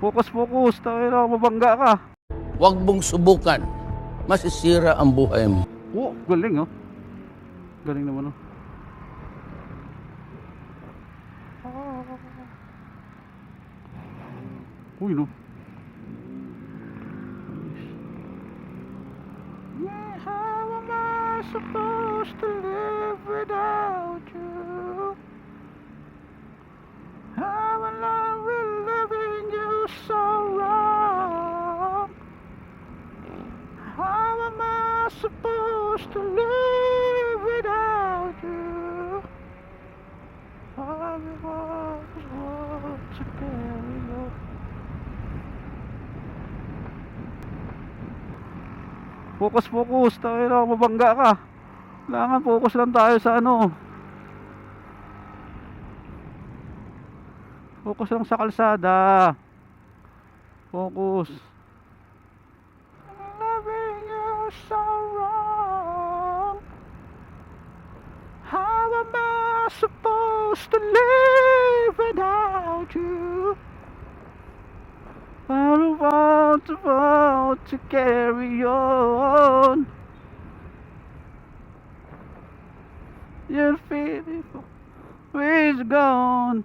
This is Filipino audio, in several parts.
Focus, focus. Tayo na, mabangga ka. Huwag mong subukan. Masisira ang buhay mo. Oh, galing oh. Galing naman oh. Uy, no. Yeah, how am I supposed to live supposed to live without you? I was want to carry you. Focus, focus. Tayo na, mabangga ka. Kailangan focus lang tayo sa ano. Focus lang sa kalsada. Focus. loving you so wrong. Am I supposed to live without you? I don't want to want to carry on. You're feeling is gone.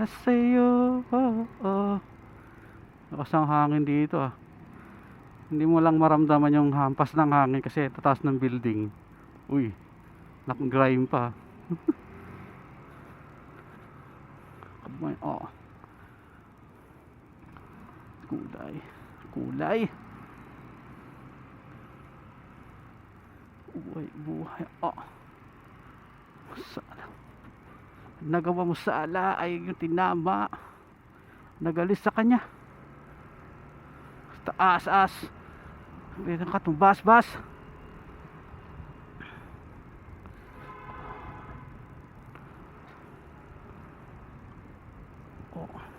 Para sa'yo. Oh, oh. Lakas ang hangin dito ah. Hindi mo lang maramdaman yung hampas ng hangin kasi tataas ng building. Uy, nak-grime pa. Oh. Kulay. Kulay. Buhay, buhay. Oh. Sana nagawa mo sa ala ay yung tinama. Nagalis sa kanya. Taas as meron ka itong bas bas. Oh.